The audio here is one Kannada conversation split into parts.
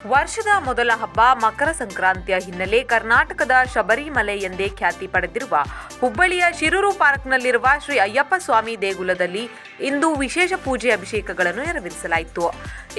ವರ್ಷದ ಮೊದಲ ಹಬ್ಬ ಮಕರ ಸಂಕ್ರಾಂತಿಯ ಹಿನ್ನೆಲೆ ಕರ್ನಾಟಕದ ಶಬರಿಮಲೆ ಎಂದೇ ಖ್ಯಾತಿ ಪಡೆದಿರುವ ಹುಬ್ಬಳ್ಳಿಯ ಶಿರೂರು ಪಾರ್ಕ್ನಲ್ಲಿರುವ ಶ್ರೀ ಅಯ್ಯಪ್ಪ ಸ್ವಾಮಿ ದೇಗುಲದಲ್ಲಿ ಇಂದು ವಿಶೇಷ ಪೂಜೆ ಅಭಿಷೇಕಗಳನ್ನು ನೆರವೇರಿಸಲಾಯಿತು.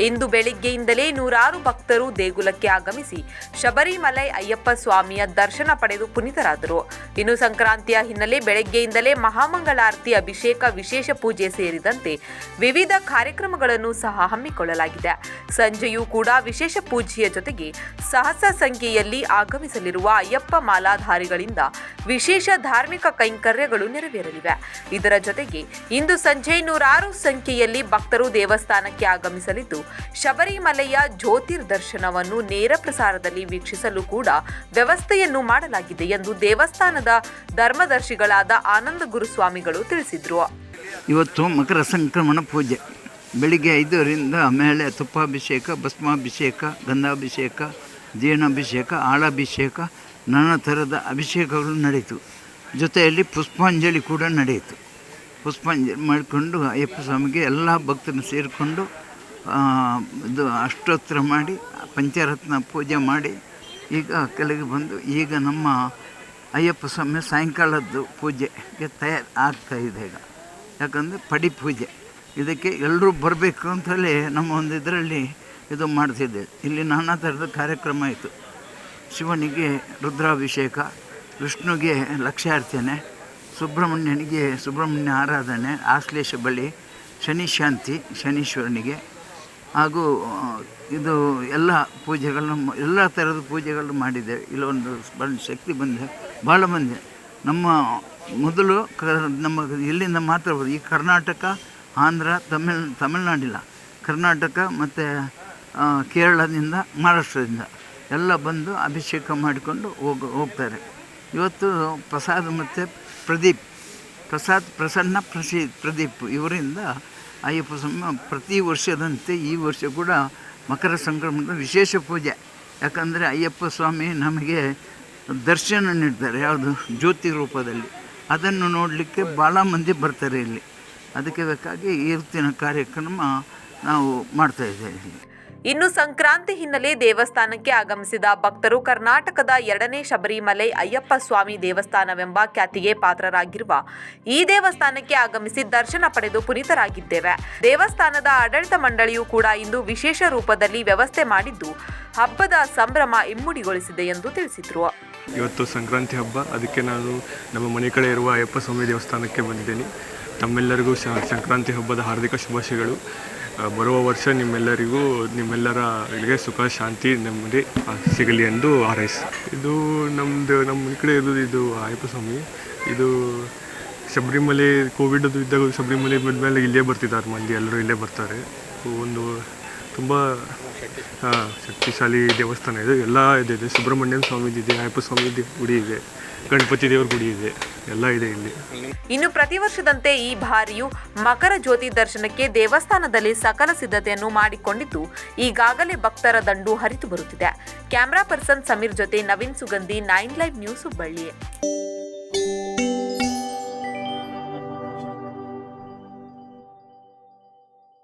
ಇಂದು ಬೆಳಿಗ್ಗೆಯಿಂದಲೇ ನೂರಾರು ಭಕ್ತರು ದೇಗುಲಕ್ಕೆ ಆಗಮಿಸಿ ಶಬರಿಮಲೆ ಅಯ್ಯಪ್ಪ ಸ್ವಾಮಿಯ ದರ್ಶನ ಪಡೆದು ಪುನೀತರಾದರು. ಇನ್ನು ಸಂಕ್ರಾಂತಿಯ ಹಿನ್ನೆಲೆ ಬೆಳಗ್ಗೆಯಿಂದಲೇ ಮಹಾಮಂಗಳಾರತಿ, ಅಭಿಷೇಕ, ವಿಶೇಷ ಪೂಜೆ ಸೇರಿದಂತೆ ವಿವಿಧ ಕಾರ್ಯಕ್ರಮಗಳನ್ನು ಸಹ ಹಮ್ಮಿಕೊಳ್ಳಲಾಗಿದೆ. ಸಂಜೆಯೂ ಕೂಡ ವಿಶೇಷ ಪೂಜೆಯ ಜೊತೆಗೆ ಸಹಸ್ರ ಸಂಖ್ಯೆಯಲ್ಲಿ ಆಗಮಿಸಲಿರುವ ಅಯ್ಯಪ್ಪ ಮಾಲಾಧಾರಿಗಳಿಂದ ವಿಶೇಷ ಧಾರ್ಮಿಕ ಕೈಂಕರ್ಯಗಳು ನೆರವೇರಲಿವೆ. ಇದರ ಜೊತೆಗೆ ಇಂದು ಸಂಜೆ ನೂರಾರು ಸಂಖ್ಯೆಯಲ್ಲಿ ಭಕ್ತರು ದೇವಸ್ಥಾನಕ್ಕೆ ಆಗಮಿಸಲಿದ್ದು, ಶಬರಿಮಲೆಯ ಜ್ಯೋತಿರ್ದರ್ಶನವನ್ನು ನೇರ ಪ್ರಸಾರದಲ್ಲಿ ವೀಕ್ಷಿಸಲು ಕೂಡ ವ್ಯವಸ್ಥೆಯನ್ನು ಮಾಡಲಾಗಿದೆ ಎಂದು ದೇವಸ್ಥಾನದ ಧರ್ಮದರ್ಶಿಗಳಾದ ಆನಂದ ಗುರುಸ್ವಾಮಿಗಳು ತಿಳಿಸಿದರು. ಇವತ್ತು ಮಕರ ಸಂಕ್ರಮಣ ಪೂಜೆ. ಬೆಳಿಗ್ಗೆ ಐದರಿಂದ ಮೇಲೆ ತುಪ್ಪಾಭಿಷೇಕ, ಭಸ್ಮಾಭಿಷೇಕ, ಗಂಧಾಭಿಷೇಕ, ಜೀರ್ಣಾಭಿಷೇಕ, ಆಳಾಭಿಷೇಕ, ನಾನಾ ಥರದ ಅಭಿಷೇಕಗಳು ನಡೆಯಿತು. ಜೊತೆಯಲ್ಲಿ ಪುಷ್ಪಾಂಜಲಿ ಕೂಡ ನಡೆಯಿತು. ಪುಷ್ಪಾಂಜಲಿ ಮಾಡಿಕೊಂಡು ಅಯ್ಯಪ್ಪ ಸ್ವಾಮಿಗೆ ಎಲ್ಲ ಭಕ್ತರನ್ನು ಸೇರಿಕೊಂಡು ಇದು ಅಷ್ಟೋತ್ತರ ಮಾಡಿ, ಪಂಚರತ್ನ ಪೂಜೆ ಮಾಡಿ, ಈಗ ಕೆಳಗೆ ಬಂದು ಈಗ ನಮ್ಮ ಅಯ್ಯಪ್ಪ ಸ್ವಾಮಿ ಸಾಯಂಕಾಲದ್ದು ಪೂಜೆಗೆ ತಯಾರು ಆಗ್ತಾ ಇದೆ ಈಗ. ಯಾಕಂದರೆ ಪಡಿ ಪೂಜೆ. ಇದಕ್ಕೆ ಎಲ್ಲರೂ ಬರಬೇಕು ಅಂತಲೇ ನಮ್ಮ ಒಂದು ಇದರಲ್ಲಿ ಇದು ಮಾಡ್ತಿದ್ದೆ. ಇಲ್ಲಿ ನಾನಾ ಥರದ ಕಾರ್ಯಕ್ರಮ ಇತ್ತು. ಶಿವನಿಗೆ ರುದ್ರಾಭಿಷೇಕ, ವಿಷ್ಣುಗೆ ಲಕ್ಷಾರ್ಚನೆ ಸುಬ್ರಹ್ಮಣ್ಯನಿಗೆ, ಸುಬ್ರಹ್ಮಣ್ಯ ಆರಾಧನೆ, ಆಶ್ಲೇಷ ಬಳಿ ಶನಿ ಶಾಂತಿ, ಶನೀಶ್ವರನಿಗೆ. ಹಾಗೂ ಇದು ಎಲ್ಲ ಪೂಜೆಗಳನ್ನು ಎಲ್ಲ ಥರದ ಪೂಜೆಗಳನ್ನು ಮಾಡಿದ್ದೇವೆ ಇಲ್ಲೊಂದು ಬಂದು ಶಕ್ತಿ ಬಂದೆ ಭಾಳ ಬಂದೆ ನಮ್ಮ ಮೊದಲು ಕ, ನಮ್ಮ ಇಲ್ಲಿಂದ ಮಾತ್ರ. ಈ ಕರ್ನಾಟಕ, ಆಂಧ್ರ, ತಮಿಳ್, ತಮಿಳ್ನಾಡಿಲ್ಲ. ಕರ್ನಾಟಕ ಮತ್ತು ಕೇರಳದಿಂದ, ಮಹಾರಾಷ್ಟ್ರದಿಂದ ಎಲ್ಲ ಬಂದು ಅಭಿಷೇಕ ಮಾಡಿಕೊಂಡು ಹೋಗ, ಹೋಗ್ತಾರೆ. ಇವತ್ತು ಪ್ರಸಾದ ಮತ್ತು ಪ್ರದೀಪ್. ಪ್ರಸಾದ್, ಪ್ರಸನ್ನ ಪ್ರಸಿ, ಪ್ರದೀಪ್ ಇವರಿಂದ ಅಯ್ಯಪ್ಪ ಸ್ವಾಮಿ ಪ್ರತಿ ವರ್ಷದಂತೆ ಈ ವರ್ಷ ಕೂಡ ಮಕರ ಸಂಕ್ರಮಣದ ವಿಶೇಷ ಪೂಜೆ. ಯಾಕಂದರೆ ಅಯ್ಯಪ್ಪ ಸ್ವಾಮಿ ನಮಗೆ ದರ್ಶನ ನೀಡ್ತಾರೆ, ಯಾವುದು ಜ್ಯೋತಿ ರೂಪದಲ್ಲಿ. ಅದನ್ನು ನೋಡಲಿಕ್ಕೆ ಭಾಳ ಮಂದಿ ಬರ್ತಾರೆ ಇಲ್ಲಿ. ಅದಕ್ಕೆ ಬೇಕಾಗಿ ರೀತಿಯ ಕಾರ್ಯಕ್ರಮ ನಾವು ಮಾಡ್ತಾಯಿದ್ದೇವೆ ಇಲ್ಲಿ ಇನ್ನು ಸಂಕ್ರಾಂತಿ ಹಿನ್ನೆಲೆ ದೇವಸ್ಥಾನಕ್ಕೆ ಆಗಮಿಸಿದ ಭಕ್ತರು ಕರ್ನಾಟಕದ ಎರಡನೇ ಶಬರಿಮಲೆ ಅಯ್ಯಪ್ಪ ಸ್ವಾಮಿ ದೇವಸ್ಥಾನವೆಂಬ ಖ್ಯಾತಿಗೆ ಪಾತ್ರರಾಗಿರುವ ಈ ದೇವಸ್ಥಾನಕ್ಕೆ ಆಗಮಿಸಿ ದರ್ಶನ ಪಡೆದು ಪುನೀತರಾಗಿದ್ದೇವೆ. ದೇವಸ್ಥಾನದ ಆಡಳಿತ ಮಂಡಳಿಯು ಕೂಡ ಇಂದು ವಿಶೇಷ ರೂಪದಲ್ಲಿ ವ್ಯವಸ್ಥೆ ಮಾಡಿದ್ದು, ಹಬ್ಬದ ಸಂಭ್ರಮ ಇಮ್ಮಡಿಗೊಳಿಸಿದೆ ಎಂದು ತಿಳಿಸಿದರು. ಇವತ್ತು ಸಂಕ್ರಾಂತಿ ಹಬ್ಬ. ಅದಕ್ಕೆ ನಾನು ನಮ್ಮ ಮನೆ ಕಡೆ ಇರುವ ಅಯ್ಯಪ್ಪ ಸ್ವಾಮಿ ದೇವಸ್ಥಾನಕ್ಕೆ ಬಂದಿದ್ದೇನೆ. ತಮ್ಮೆಲ್ಲರಿಗೂ ಸಂಕ್ರಾಂತಿ ಹಬ್ಬದ ಹಾರ್ದಿಕ ಶುಭಾಶಯಗಳು. ಬರುವ ವರ್ಷ ನಿಮ್ಮೆಲ್ಲರಿಗೂ ನಿಮ್ಮೆಲ್ಲರ ಇಲ್ಲಿಗೆ ಸುಖ, ಶಾಂತಿ, ನೆಮ್ಮದಿ ಸಿಗಲಿ ಎಂದು ಹಾರೈಸಿ. ಇದು ನಮ್ಮದು ನಮ್ಮ ಈ ಕಡೆ ಇರೋದು ಇದು ಅಯ್ಯಪ್ಪ ಸ್ವಾಮಿ ಇದು ಶಬರಿಮಲೆ, ಕೋವಿಡ್ ಅದು ಇದ್ದಾಗ ಶಬರಿಮಲೆ ಮೇಲೆ ಇಲ್ಲೇ ಬರ್ತಿದ್ದಾರೆ ಮಂದಿ, ಎಲ್ಲರೂ ಇಲ್ಲೇ ಬರ್ತಾರೆ. ಒಂದು ತುಂಬ ಶಕ್ತಿಶಾಲಿ ದೇವಸ್ಥಾನ ಇದೆ. ಎಲ್ಲ ಇದೆ ಇದೆ. ಸುಬ್ರಹ್ಮಣ್ಯನ ಸ್ವಾಮಿದು ಇದೆ ಅಯ್ಯಪ್ಪ ಸ್ವಾಮಿದು ಗುಡಿ ಇದೆ, ಗಣಪತಿ ದೇವರ ಗುಡಿ ಇದೆ, ಎಲ್ಲ ಇದೆ ಇಲ್ಲಿ. ಇನ್ನು ಪ್ರತಿ ವರ್ಷದಂತೆ ಈ ಬಾರಿಯು ಮಕರ ಜ್ಯೋತಿ ದರ್ಶನಕ್ಕೆ ದೇವಸ್ಥಾನದಲ್ಲಿ ಸಕಲ ಸಿದ್ಧತೆಯನ್ನು ಮಾಡಿಕೊಂಡಿದ್ದು, ಈಗಾಗಲೇ ಭಕ್ತರ ದಂಡು ಹರಿತು ಬರುತ್ತಿದೆ. ಕ್ಯಾಮರಾ ಪರ್ಸನ್ ಸಮೀರ್ ಜೊತೆ Naveen Sugandhi, nine live news Hubballi.